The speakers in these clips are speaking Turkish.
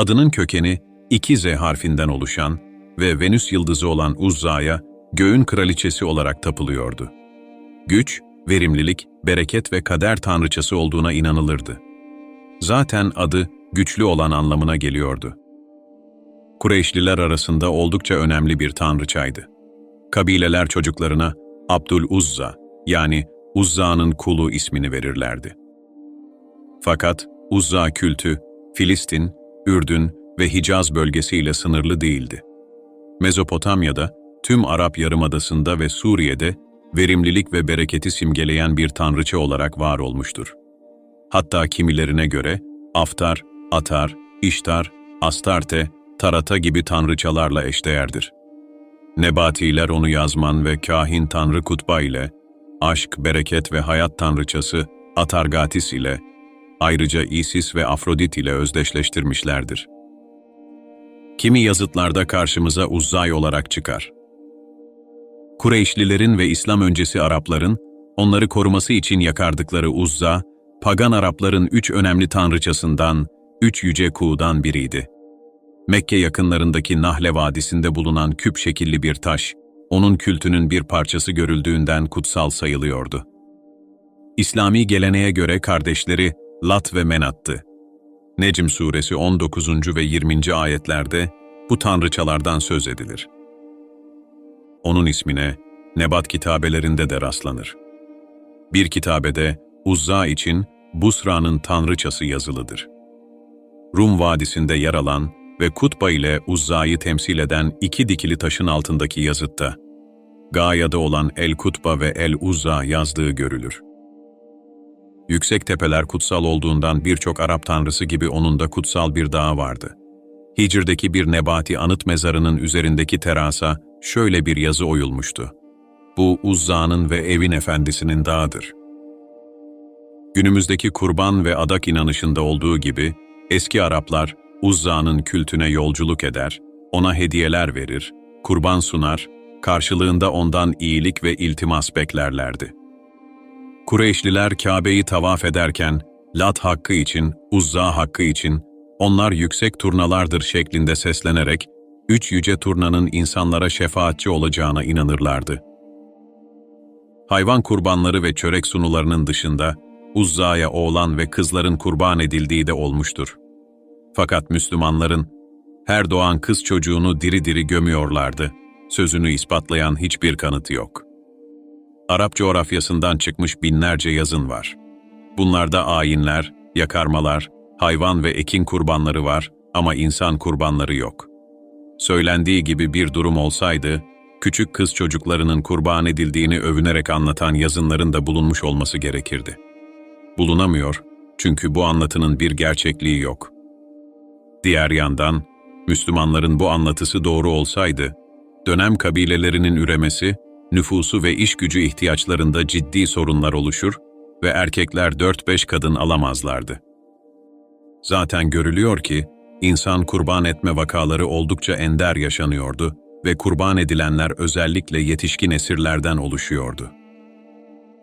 Adının kökeni iki Z harfinden oluşan ve Venüs yıldızı olan Uzza'ya göğün kraliçesi olarak tapılıyordu. Güç, verimlilik, bereket ve kader tanrıçası olduğuna inanılırdı. Zaten adı güçlü olan anlamına geliyordu. Kureyşliler arasında oldukça önemli bir tanrıçaydı. Kabileler çocuklarına Abdül Uzza yani Uzza'nın kulu ismini verirlerdi. Fakat Uzza kültü Filistin, Ürdün ve Hicaz bölgesiyle sınırlı değildi. Mezopotamya'da, tüm Arap Yarımadası'nda ve Suriye'de verimlilik ve bereketi simgeleyen bir tanrıça olarak var olmuştur. Hatta kimilerine göre Aftar, Atar, İştar, Astarte, Tarata gibi tanrıçalarla eşdeğerdir. Nebatiler onu yazman ve kahin tanrı Kutba ile, aşk, bereket ve hayat tanrıçası Atargatis ile, ayrıca Isis ve Afrodit ile özdeşleştirmişlerdir. Kimi yazıtlarda karşımıza Uzzay olarak çıkar. Kureyşlilerin ve İslam öncesi Arapların, onları koruması için yakardıkları Uzza, pagan Arapların üç önemli tanrıçasından, üç yüce kuğudan biriydi. Mekke yakınlarındaki Nahle Vadisi'nde bulunan küp şekilli bir taş, onun kültünün bir parçası görüldüğünden kutsal sayılıyordu. İslami geleneğe göre kardeşleri Lat ve Menat'tı. Necm suresi 19. ve 20. ayetlerde bu tanrıçalardan söz edilir. Onun ismine Nebat kitabelerinde de rastlanır. Bir kitabede Uzza için Busra'nın tanrıçası yazılıdır. Rum Vadisi'nde yer alan ve Kutba ile Uzza'yı temsil eden iki dikili taşın altındaki yazıtta, Gaya'da olan El Kutba ve El Uzza yazdığı görülür. Yüksek tepeler kutsal olduğundan birçok Arap tanrısı gibi onun da kutsal bir dağı vardı. Hicr'deki bir nebati anıt mezarının üzerindeki terasa şöyle bir yazı oyulmuştu. Bu Uzza'nın ve evin efendisinin dağıdır. Günümüzdeki kurban ve adak inanışında olduğu gibi, eski Araplar Uzza'nın kültüne yolculuk eder, ona hediyeler verir, kurban sunar, karşılığında ondan iyilik ve iltimas beklerlerdi. Kureyşliler Kabe'yi tavaf ederken, Lat hakkı için, Uzza hakkı için, onlar yüksek turnalardır şeklinde seslenerek, üç yüce turnanın insanlara şefaatçi olacağına inanırlardı. Hayvan kurbanları ve çörek sunularının dışında, Uzza'ya oğlan ve kızların kurban edildiği de olmuştur. Fakat Müslümanların, her doğan kız çocuğunu diri diri gömüyorlardı, sözünü ispatlayan hiçbir kanıtı yok. Arap coğrafyasından çıkmış binlerce yazın var. Bunlarda ayinler, yakarmalar, hayvan ve ekin kurbanları var ama insan kurbanları yok. Söylendiği gibi bir durum olsaydı, küçük kız çocuklarının kurban edildiğini övünerek anlatan yazınların da bulunmuş olması gerekirdi. Bulunamıyor çünkü bu anlatının bir gerçekliği yok. Diğer yandan, Müslümanların bu anlatısı doğru olsaydı, dönem kabilelerinin üremesi, nüfusu ve iş gücü ihtiyaçlarında ciddi sorunlar oluşur ve erkekler 4-5 kadın alamazlardı. Zaten görülüyor ki, insan kurban etme vakaları oldukça ender yaşanıyordu ve kurban edilenler özellikle yetişkin esirlerden oluşuyordu.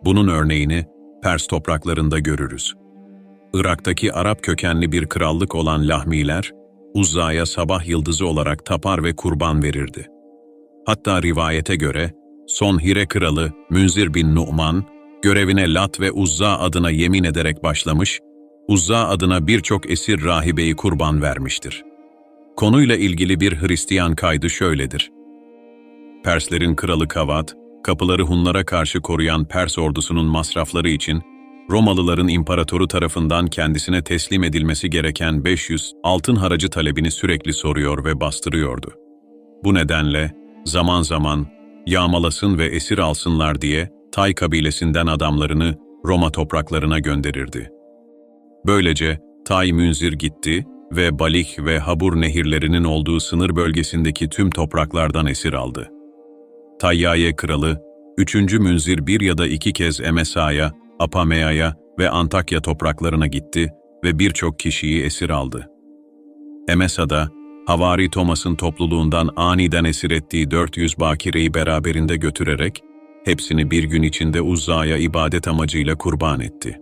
Bunun örneğini Pers topraklarında görürüz. Irak'taki Arap kökenli bir krallık olan Lahmiler, Uzza'ya sabah yıldızı olarak tapar ve kurban verirdi. Hatta rivayete göre, son Hire kralı Münzir bin Nu'man, görevine Lat ve Uzza adına yemin ederek başlamış, Uzza adına birçok esir rahibeyi kurban vermiştir. Konuyla ilgili bir Hristiyan kaydı şöyledir. Perslerin kralı Kavat, kapıları Hunlara karşı koruyan Pers ordusunun masrafları için Romalıların imparatoru tarafından kendisine teslim edilmesi gereken 500 altın haracı talebini sürekli soruyor ve bastırıyordu. Bu nedenle zaman zaman yağmalasın ve esir alsınlar diye Tay kabilesinden adamlarını Roma topraklarına gönderirdi. Böylece Tay Münzir gitti ve Balik ve Habur nehirlerinin olduğu sınır bölgesindeki tüm topraklardan esir aldı. Tayyaye kralı, 3. Münzir bir ya da iki kez Emesa'ya, Apamea'ya ve Antakya topraklarına gitti ve birçok kişiyi esir aldı. Emesa'da, Havari Thomas'ın topluluğundan aniden esir ettiği 400 bakireyi beraberinde götürerek, hepsini bir gün içinde Uzza'ya ibadet amacıyla kurban etti.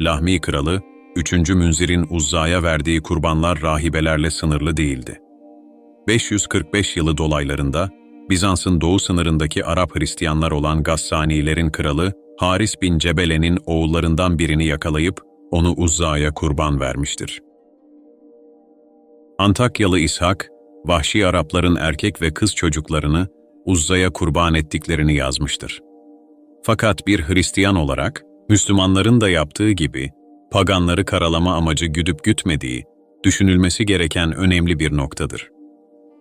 Lahmi kralı, 3. Münzir'in Uzza'ya verdiği kurbanlar rahibelerle sınırlı değildi. 545 yılı dolaylarında Bizans'ın doğu sınırındaki Arap Hristiyanlar olan Gassanilerin kralı Haris bin Cebele'nin oğullarından birini yakalayıp onu Uzza'ya kurban vermiştir. Antakyalı İshak, vahşi Arapların erkek ve kız çocuklarını Uzza'ya kurban ettiklerini yazmıştır. Fakat bir Hristiyan olarak, Müslümanların da yaptığı gibi, paganları karalama amacı güdüp gütmediği, düşünülmesi gereken önemli bir noktadır.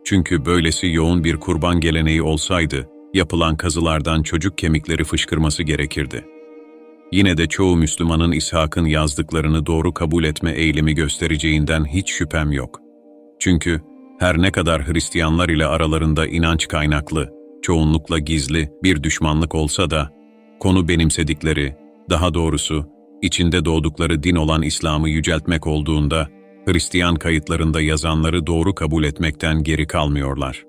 Çünkü böylesi yoğun bir kurban geleneği olsaydı, yapılan kazılardan çocuk kemikleri fışkırması gerekirdi. Yine de çoğu Müslümanın İshak'ın yazdıklarını doğru kabul etme eğilimi göstereceğinden hiç şüphem yok. Çünkü her ne kadar Hristiyanlar ile aralarında inanç kaynaklı, çoğunlukla gizli bir düşmanlık olsa da, konu benimsedikleri, daha doğrusu içinde doğdukları din olan İslam'ı yüceltmek olduğunda, Hristiyan kayıtlarında yazanları doğru kabul etmekten geri kalmıyorlar.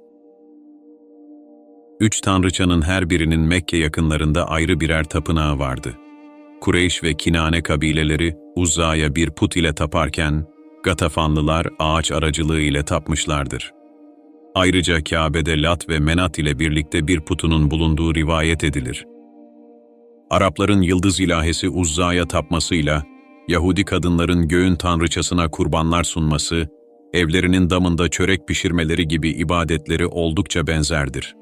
Üç tanrıçanın her birinin Mekke yakınlarında ayrı birer tapınağı vardı. Kureyş ve Kinane kabileleri Uzza'ya bir put ile taparken, Gatafanlılar ağaç aracılığı ile tapmışlardır. Ayrıca Kabe'de Lat ve Menat ile birlikte bir putunun bulunduğu rivayet edilir. Arapların yıldız ilahesi Uzza'ya tapmasıyla, Yahudi kadınların göğün tanrıçasına kurbanlar sunması, evlerinin damında çörek pişirmeleri gibi ibadetleri oldukça benzerdir.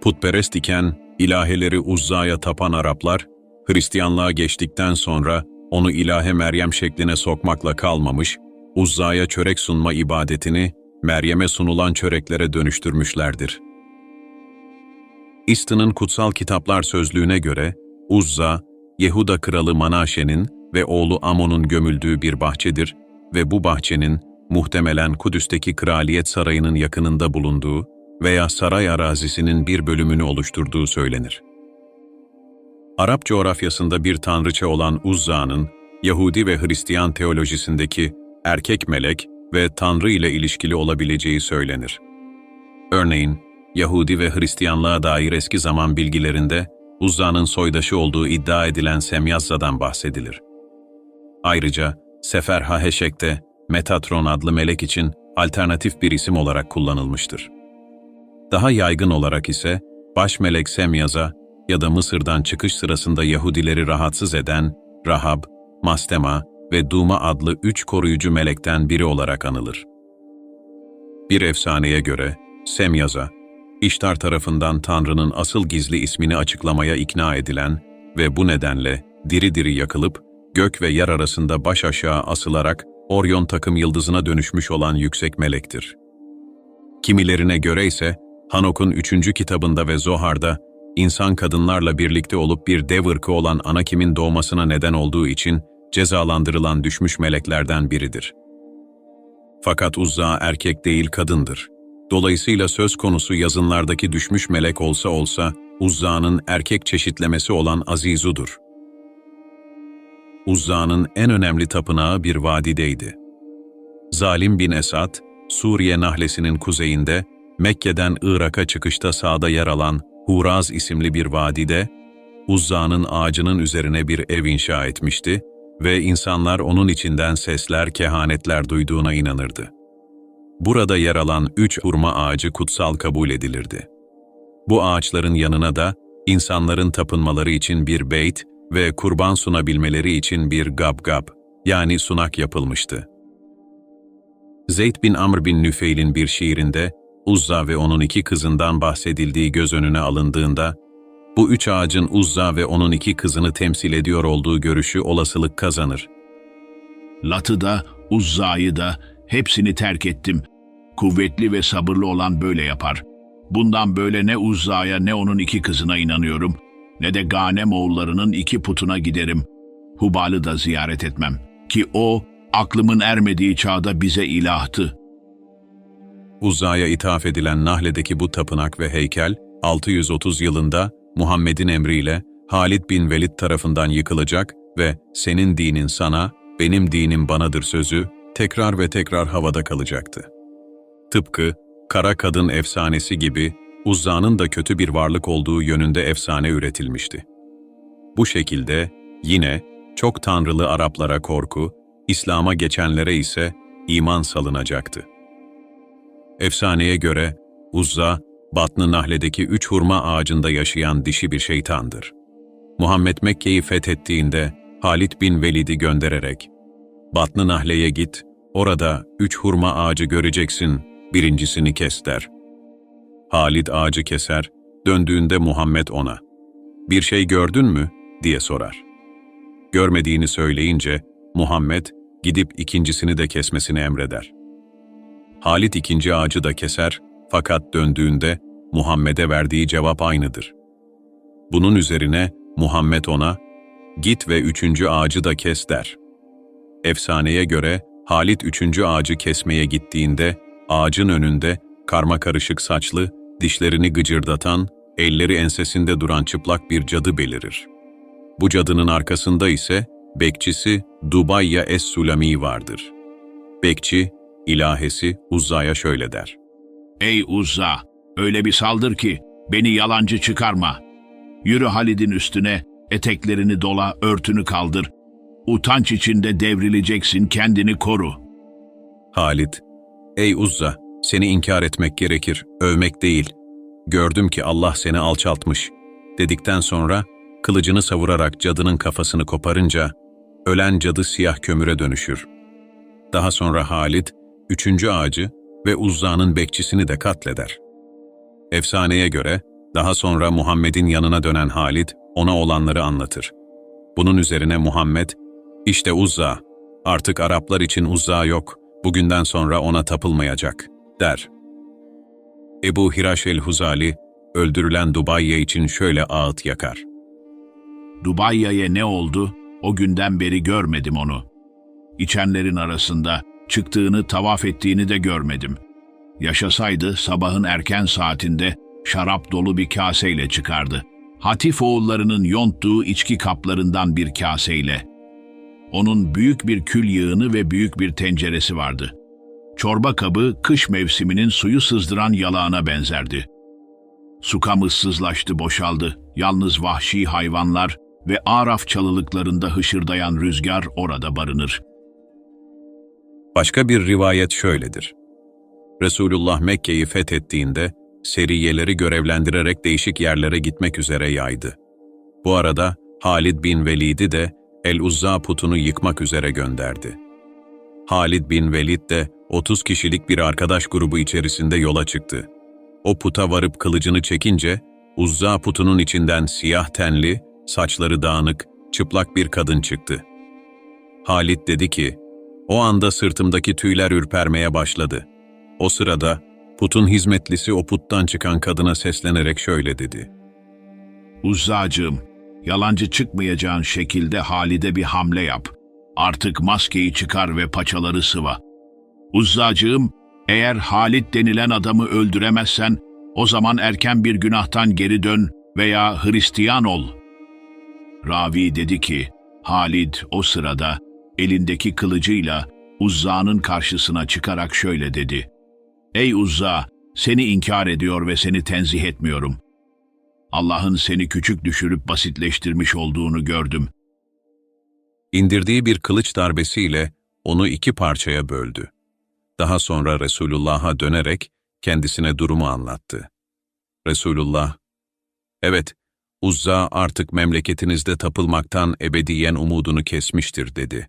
Putperest iken ilaheleri Uzza'ya tapan Araplar, Hristiyanlığa geçtikten sonra onu ilahe Meryem şekline sokmakla kalmamış, Uzza'ya çörek sunma ibadetini Meryem'e sunulan çöreklere dönüştürmüşlerdir. İstin'in kutsal kitaplar sözlüğüne göre, Uzza, Yehuda kralı Manaşe'nin ve oğlu Amon'un gömüldüğü bir bahçedir ve bu bahçenin muhtemelen Kudüs'teki kraliyet sarayının yakınında bulunduğu veya saray arazisinin bir bölümünü oluşturduğu söylenir. Arap coğrafyasında bir tanrıça olan Uzza'nın, Yahudi ve Hristiyan teolojisindeki erkek melek ve Tanrı ile ilişkili olabileceği söylenir. Örneğin, Yahudi ve Hristiyanlığa dair eski zaman bilgilerinde Uzza'nın soydaşı olduğu iddia edilen Semyazza'dan bahsedilir. Ayrıca Sefer Haheşek'te Metatron adlı melek için alternatif bir isim olarak kullanılmıştır. Daha yaygın olarak ise baş melek Semyaza ya da Mısır'dan çıkış sırasında Yahudileri rahatsız eden Rahab, Mastema ve Duma adlı üç koruyucu melekten biri olarak anılır. Bir efsaneye göre Semyaza, İştar tarafından Tanrı'nın asıl gizli ismini açıklamaya ikna edilen ve bu nedenle diri diri yakılıp gök ve yer arasında baş aşağı asılarak Orion takım yıldızına dönüşmüş olan yüksek melektir. Kimilerine göre ise Hanok'un üçüncü kitabında ve Zohar'da insan kadınlarla birlikte olup bir dev ırkı olan Anakim'in doğmasına neden olduğu için cezalandırılan düşmüş meleklerden biridir. Fakat Uzza erkek değil kadındır. Dolayısıyla söz konusu yazınlardaki düşmüş melek olsa olsa, Uzza'nın erkek çeşitlemesi olan Azizu'dur. Uzza'nın en önemli tapınağı bir vadideydi. Zalim bin Esad, Suriye nahlesinin kuzeyinde, Mekke'den Irak'a çıkışta sağda yer alan Huraz isimli bir vadide, Uzza'nın ağacının üzerine bir ev inşa etmişti ve insanlar onun içinden sesler, kehanetler duyduğuna inanırdı. Burada yer alan üç hurma ağacı kutsal kabul edilirdi. Bu ağaçların yanına da insanların tapınmaları için bir beyt ve kurban sunabilmeleri için bir gab-gab yani sunak yapılmıştı. Zeyd bin Amr bin Nüfeil'in bir şiirinde Uzza ve onun iki kızından bahsedildiği göz önüne alındığında, bu üç ağacın Uzza ve onun iki kızını temsil ediyor olduğu görüşü olasılık kazanır. Lat'ı da, Uzza'yı da, hepsini terk ettim. Kuvvetli ve sabırlı olan böyle yapar. Bundan böyle ne Uzza'ya ne onun iki kızına inanıyorum, ne de Ganem oğullarının iki putuna giderim. Hubal'ı da ziyaret etmem. Ki o, aklımın ermediği çağda bize ilahtı. Uzza'ya ithaf edilen Nahle'deki bu tapınak ve heykel, 630 yılında Muhammed'in emriyle Halid bin Velid tarafından yıkılacak ve senin dinin sana, benim dinim banadır sözü tekrar ve tekrar havada kalacaktı. Tıpkı kara kadın efsanesi gibi Uzza'nın da kötü bir varlık olduğu yönünde efsane üretilmişti. Bu şekilde yine çok tanrılı Araplara korku İslam'a geçenlere ise iman salınacaktı. Efsaneye göre Uzza, Batn-ı Nahle'deki üç hurma ağacında yaşayan dişi bir şeytandır. Muhammed Mekke'yi fethettiğinde Halid bin Velid'i göndererek, Batn-ı Nahle'ye git, orada üç hurma ağacı göreceksin, birincisini kes der. Halid ağacı keser, döndüğünde Muhammed ona, bir şey gördün mü? diye sorar. Görmediğini söyleyince Muhammed gidip ikincisini de kesmesini emreder. Halit ikinci ağacı da keser fakat döndüğünde Muhammed'e verdiği cevap aynıdır. Bunun üzerine Muhammed ona, git ve üçüncü ağacı da kes der. Efsaneye göre Halit üçüncü ağacı kesmeye gittiğinde ağacın önünde karma karışık saçlı, dişlerini gıcırdatan, elleri ensesinde duran çıplak bir cadı belirir. Bu cadının arkasında ise bekçisi Dubayya Es-Sulami vardır. Bekçi, ilahesi Uzza'ya şöyle der. Ey Uzza, öyle bir saldır ki beni yalancı çıkarma. Yürü Halid'in üstüne, eteklerini dola, örtünü kaldır. Utanç içinde devrileceksin, kendini koru. Halit, ey Uzza, seni inkar etmek gerekir, övmek değil. Gördüm ki Allah seni alçaltmış. Dedikten sonra kılıcını savurarak cadının kafasını koparınca, ölen cadı siyah kömüre dönüşür. Daha sonra Halit, üçüncü ağacı ve Uzza'nın bekçisini de katleder. Efsaneye göre, daha sonra Muhammed'in yanına dönen Halit, ona olanları anlatır. Bunun üzerine Muhammed, işte Uzza, artık Araplar için Uzza yok, bugünden sonra ona tapılmayacak, der. Ebu Hiraş el-Huzali, öldürülen Dubayye için şöyle ağıt yakar. Dubayya'ya ne oldu? O günden beri görmedim onu. İçenlerin arasında çıktığını, tavaf ettiğini de görmedim. Yaşasaydı sabahın erken saatinde şarap dolu bir kaseyle çıkardı. Hatif oğullarının yonttuğu içki kaplarından bir kaseyle. Onun büyük bir kül yığını ve büyük bir tenceresi vardı. Çorba kabı kış mevsiminin suyu sızdıran yalağına benzerdi. Sukam ıssızlaştı, boşaldı. Yalnız vahşi hayvanlar ve Araf çalılıklarında hışırdayan rüzgar orada barınır. Başka bir rivayet şöyledir. Resulullah Mekke'yi fethettiğinde seriyeleri görevlendirerek değişik yerlere gitmek üzere yaydı. Bu arada Halid bin Velid'i de El-Uzza putunu yıkmak üzere gönderdi. Halid bin Velid de 30 kişilik bir arkadaş grubu içerisinde yola çıktı. O puta varıp kılıcını çekince, Uzza putunun içinden siyah tenli, saçları dağınık, çıplak bir kadın çıktı. Halit dedi ki, o anda sırtımdaki tüyler ürpermeye başladı. O sırada putun hizmetlisi o puttan çıkan kadına seslenerek şöyle dedi. Uzzacığım, yalancı çıkmayacağın şekilde Halide bir hamle yap. Artık maskeyi çıkar ve paçaları sıva. Uzzacığım, eğer Halit denilen adamı öldüremezsen, o zaman erken bir günahtan geri dön veya Hristiyan ol. Ravi dedi ki, Halid o sırada elindeki kılıcıyla Uzza'nın karşısına çıkarak şöyle dedi. Ey Uzza, seni inkar ediyor ve seni tenzih etmiyorum. Allah'ın seni küçük düşürüp basitleştirmiş olduğunu gördüm. İndirdiği bir kılıç darbesiyle onu iki parçaya böldü. Daha sonra Resulullah'a dönerek kendisine durumu anlattı. Resulullah, evet, Uzza artık memleketinizde tapılmaktan ebediyen umudunu kesmiştir dedi.